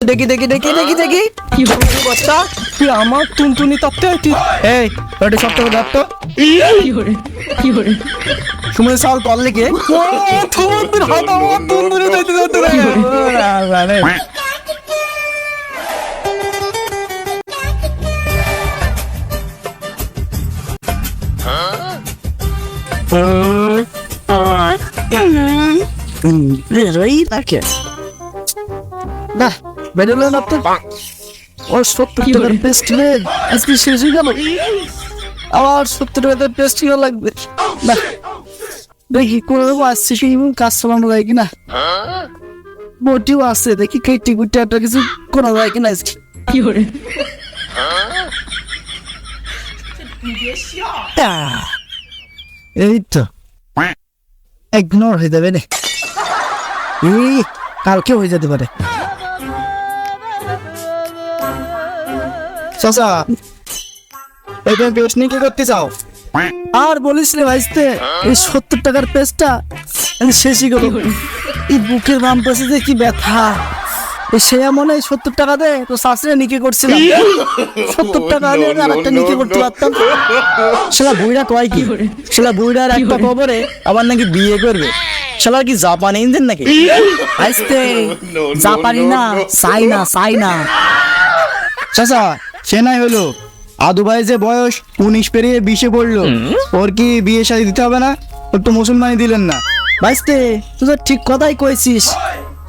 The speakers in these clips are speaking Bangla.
দেখি দেখি দেখি দেখি দেখি কি বস্তা তুই আমার টুনটুনি তত্ত্ব তুই এই ওটা সব থেকে ধর তো সুমন সাল কল লিখে ও হাত আমার টুনটুনি দিতে দিতে রে না বেরোলো না তো ও সত্তর টাকার পেস্ট হয়ে আজকে শেষ হয়ে গেল আবার সত্তর টাকার পেস্ট হয়ে লাগবে না দেখি করে দেবো আসছে সেই কাজ চালানো যায় কিনা মোটিও আছে দেখি কেটে কুটে একটা কিছু করা যায় কিনা আজকে আহ, এই তো ইগনোর হয়ে যাবে না এই কালকে হয়ে যেতে পারে চাচা। এটা পেস্ট নিয়ে কি করতে চাও? আর বলিস রে ভাইস্তে এই সত্তর টাকার পেস্টটা শেষই গেল এই বুকের বাম পাশে যে কি ব্যথা। সে মনে হয় সত্তর টাকা দে তো শাশুড়ি নিকে করছিলাম? সত্তর টাকা আমি আর একটা নিকে করতে পারতাম। সেটা বুড়িটা কয় কি? সেটা বুড়িটার একটা খবরে আবার নাকি বিয়ে করবে। সেটা কি জাপানি ইঞ্জিন নাকি? আইসতে জাপানি না চাই না চাই না চাচা সে নাই হলো। আদু ভাই যে বয়স উনিশ পেরিয়ে বিশে পড়ল। ওর কি বিয়ে শাড়ি দিতে হবে না? ওর তো মুসলমানি দিলেন না। বাইসতে তুই তো ঠিক কথাই কইছিস।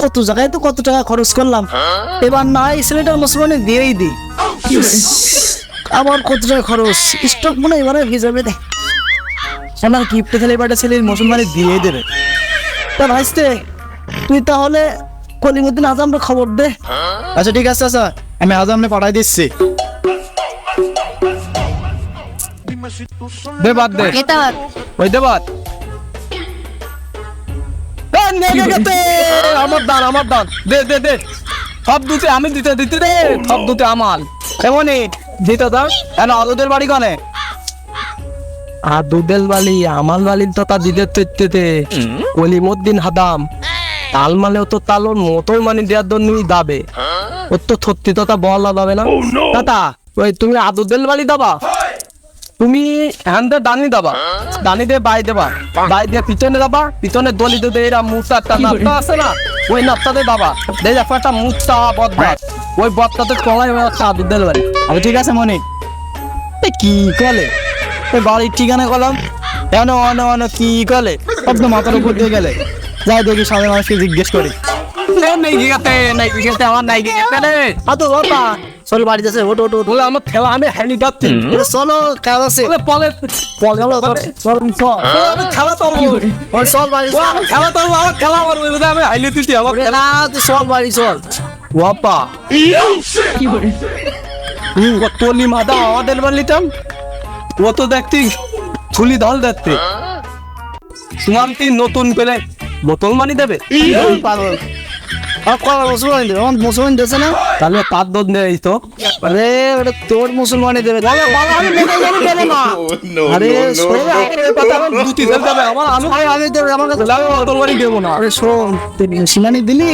কত জায়গায় তো কত টাকা খরচ করলাম। এবার না এই ছেলেটার মুসলমানি দিয়েই দি। আবার কত টাকা খরচ? স্টক মনে হয় এবারে হয়ে যাবে রে সোনার গিফটে খেলে এবারটা ছেলের মুসলমানি দিয়ে দেবে। তা ভাইস্তে তুই তাহলে কলিমুদ্দিন আজমরা খবর দে। আচ্ছা ঠিক আছে আচ্ছা। আমি আজমনে পাঠাই দিচ্ছি। দে বাদ দে। ওই দে বাদ। এ, নেগে গেছে। আমার দান আমার দান। দে দে দে। সব দুতে আমি দিতে দিতে দে। সব দুতে আমার এমনই দিতে দাও। কেন বাড়ি কনে। আর দুধেল বালি আমাল বালির তো তা দিতে তেতে কলিমুদ্দিন হাদাম। তাল মালেও তো তালোর মতোই মানে দেওয়ার জন্য দাবে। ওর তো সত্যি তো তা বলা যাবে না। দাদা ওই তুমি আদুদেল বালি দাবা। তুমি হ্যান্ডে দানি দাবা। দানি দিয়ে বাই দেবা। বাই দিয়ে পিছনে দাবা। পিছনে দলি দিয়ে এরা মুখটা একটা নাপটা আছে না? ওই নাপটাতে দাবা। দেখ দেখো একটা মুখটা বদবাদ ওই বদটাতে কলাই হয়ে একটা আদুদেল বালি আচ্ছা ঠিক আছে মনি। এ কি কলে? ওই বাড়ির ঠিকানা কলাম। এন অন অন কি কলে? সব তো মাথার উপর দিয়ে গেলে। যাই দেখি সামনে মানুষকে জিজ্ঞেস করি। নাই গিয়েতে নাই গিয়েতে আমার নাই গিয়েতে রে। আতো বাবা চল বাড়ি যাচ্ছে ওটো ওটো ওটো বলে আমার খেলা আমি হেলি যাচ্ছি। চলো কাজ আছে। বলে পলে পলে চলো চল চল আমি খেলা তো ওই চল বাড়ি। আমার খেলা তো আমার খেলা আমার বলে আমি হাইলে দিচ্ছি আমার তুই চল বাড়ি চল। হুম ও তলি মাদা আমাদের বালিতাম ও তো দেখতি থুলি দল দেখতে সুমান্তি নতুন পেলে বোতল মানি দেবে? পাগল। কলা মুসলমান দেবে আমার মুসলমান দেছে না? তাহলে তার দোষ নেই তো। আরে ওটা তোর মুসলমানই দেবে বলে বলে আমি মুসলমানই দেবে না। আরে শোন কথা আমার দুটি দেবে দেবে। আমার আলু আরে আমি দেবে আমার কাছে। আমি বোতল দেবো না। আরে শোন তুই মুসলমানি দিলি?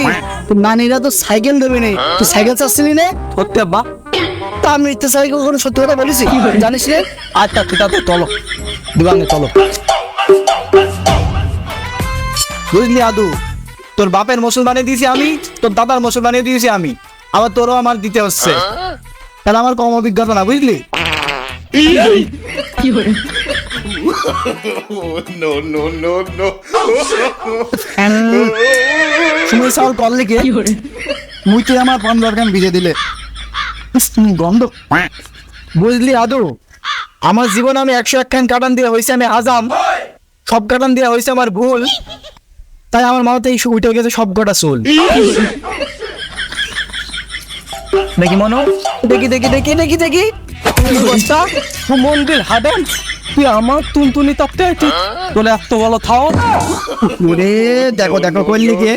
তোর নানিরা তো সাইকেল দেবে নে। তুই সাইকেল চাচ্ছিলি নে? সত্যি তা আমি ইচ্ছে সাইকেল কোনো সত্যি কথা বলেছি। জানিস রে? আচ্ছা ঠিক আছে চলো। দিবাঙ্গে চলো। বুঝলি আদু? তোর বাপের মুসলমানি দিয়েছি আমি তোর দাদার মুসলমানি দিয়েছি আমি। আবার তোরও আমার দিতে হচ্ছে। তাহলে আমার কম অভিজ্ঞতা না বুঝলি কল লিখে আমার ভিজে দিলে। গন্ধ। বুঝলি আদু? আমার জীবন আমি একশো একখান কাটান দিয়ে হয়েছে আমি আজাম। সব কাটান দিয়ে হয়েছে আমার ভুল। তাই আমার মাথাতে এই উঠে গেছে সব কটা চুল। দেখি মনো দেখি দেখি দেখি দেখি দেখি। মন্দির হাদেন তুই আমার তুনতুনি তাপতে তোলে এত বলো থাও। ওরে দেখো দেখো করলি কে?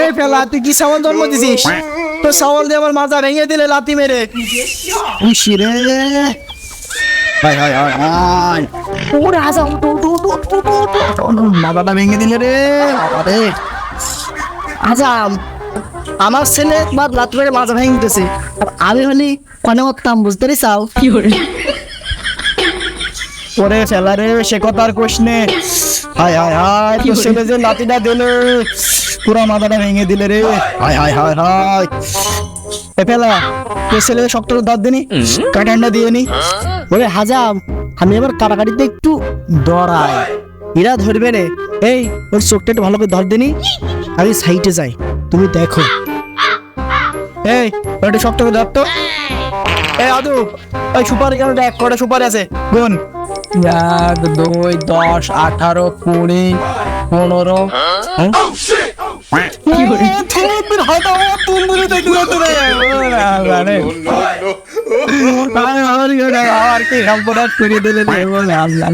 এই তুই কি সাওয়াল জন্ম দিছিস? তো সাওয়াল দিয়ে আমার মাথা ভেঙে দিলে লাথি মেরে। ইসি রে। হাই হাই হাই ওরে। মাথাটা ভেঙে দিলে রে বাবা রে আজাম আমার ছেলে বা লাত করে মাজা ভেঙে দিতেছে। আমি হলি কনে করতাম বুঝতে পারি চাও ওরে ফেলা রে সে কথা আর কোশ নে। হায় হায় হায় তোর ছেলে যে লাতিটা দিলে পুরা মাথাটা ভেঙে দিলে রে। হায় হায় হায় হায়। এ ফেলা তোর ছেলে শক্ত দাঁত দিনি কাটান্ডা দিয়ে নি ওরে হাজাম আমি এবার কাটাকাটিতে একটু ডরাই এরা ধরবে রে এই ওর চোখটা একটু ভালো করে ধর দিনি আমি সাইডে যাই তুমি দেখো এই শক্ত করে ধর তো এই আদু ওই সুপারি কেন এক কটা সুপারি আছে গুন এক দুই দশ আঠারো কুড়ি পনেরো হ্যাঁ? থুতনির হাতা আমার কি সর্বনাশ করে দিলে রে, ওরে আল্লাহ।